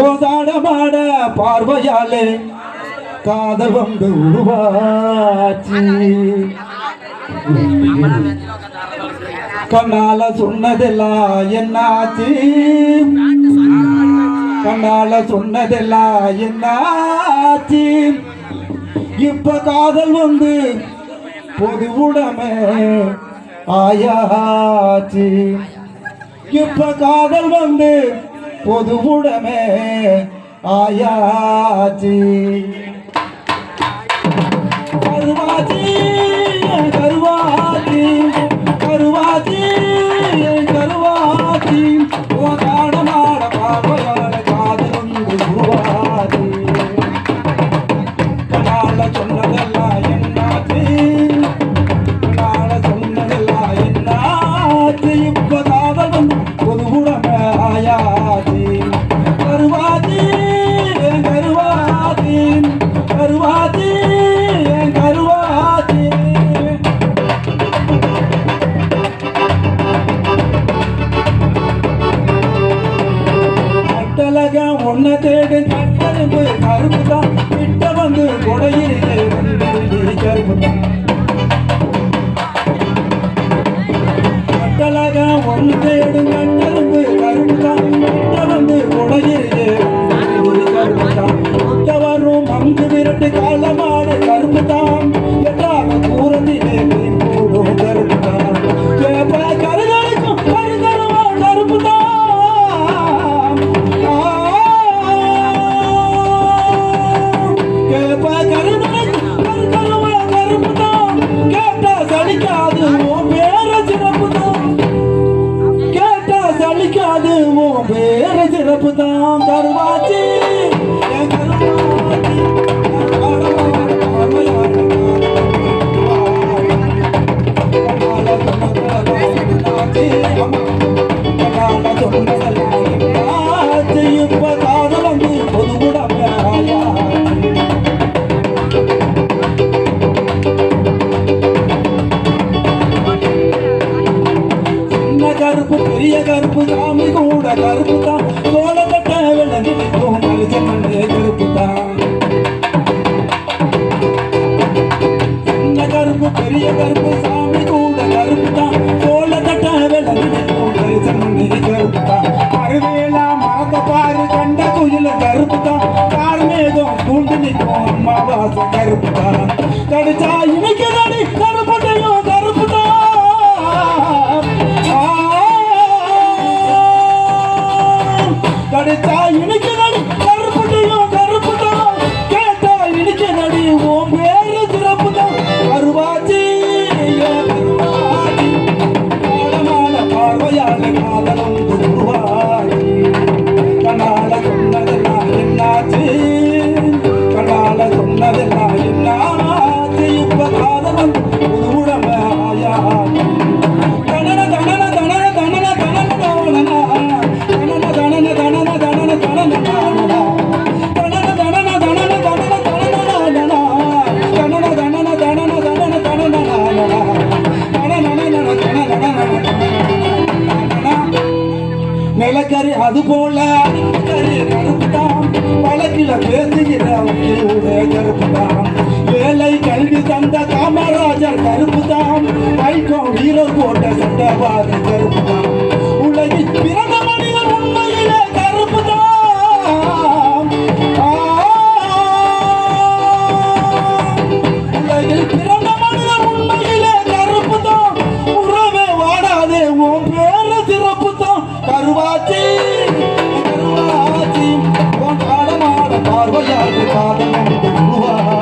ஓதாடமாட பார்வையாலே காதல் வந்து உருவாச்சு. கண்ணால சொன்னதெல்லாம் என்னாச்சு? கண்ணால சொன்னதெல்லாம் என்னாச்சு? இப்ப காதல் வந்து பொது உடமை ஆயாச்சு. இப்ப காதல் வந்து பொதுவுடமே ஆயாச்சி. தேடு கரும்பு கரும்பு தான் கிட்ட வந்து கொடையிலே வந்து கரும்பு தான் ஒன்று बुदाम दरवाजे గర్భు పెరియ గర్భు స్వామి కూడా గర్భుతా வாசம் கருப்பு. தான் தடிச்சா இணைக்கு நடி பழக்கரு அது போல கருப்புதான் பழக்கில பேசுகிற கருப்புதான். வேலை கல்வி தந்த காமராஜர் கருப்புதான். வைகோ வீரர் போட்ட சட்டவாதி கருப்பு কাদন রুয়া